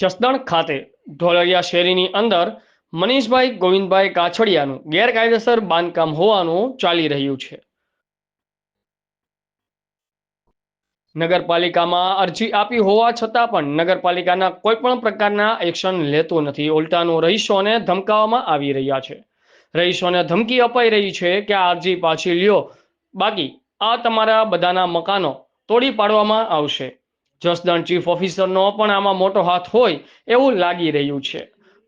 જસદણ ખાતે ઢોલરિયા શેરીની અંદર મનીષભાઈ ગોવિંદભાઈ કાછડિયાનું ગેરકાયદેસર બાંધકામ હોવાનું ચાલી રહ્યું છે. નગરપાલિકામાં અરજી આપી હોવા છતાં પણ નગરપાલિકાના કોઈ પણ પ્રકારના એક્શન લેતું નથી. ઉલટાનું રહીશોને ધમકાવવામાં આવી રહ્યા છે. રહીશોને ધમકી અપાઈ રહી છે કે આ અરજી પાછી લ્યો. બાકી આ તમારા બધાના મકાનો તોડી પાડવામાં આવશે. જસદણ ચીફ ઓફિસરનો પણ આમાં મોટો હાથ હોય એવું લાગી રહ્યું છે.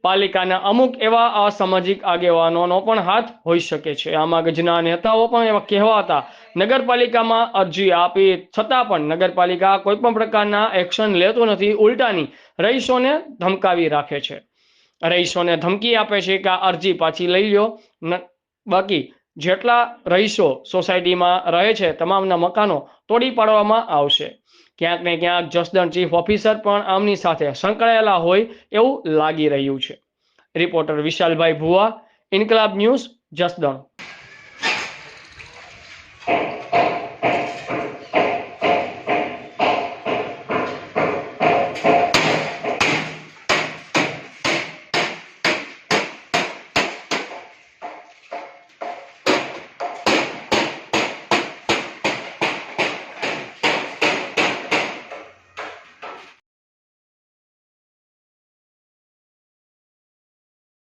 પાલિકાના અમુક એવા અસામાજિક આગેવાનોનો પણ હાથ હોઈ શકે છે. આમાં ગજના નેતાઓ પણ એવા કહેવાતા નગરપાલિકામાં અરજી આપી છતાં પણ નગરપાલિકા કોઈ પણ પ્રકારના એક્શન લેતું નથી, ઉલટાની રહીશોને ધમકાવી રાખે છે. રહીશોને ધમકી આપે છે કે આ અરજી પાછી લઈ લ્યો. બાકી જેટલા રહીશો સોસાયટીમાં રહે છે, તમામના મકાનો તોડી પાડવામાં આવશે. ક્યાંક ને ક્યાંક જસદણ ચીફ ઓફિસર પણ આમની સાથે સંકળાયેલા હોય એવું લાગી રહ્યું છે. રિપોર્ટર વિશાલભાઈ ભુવા ઇન્કલાબ ન્યૂઝ જસદણ.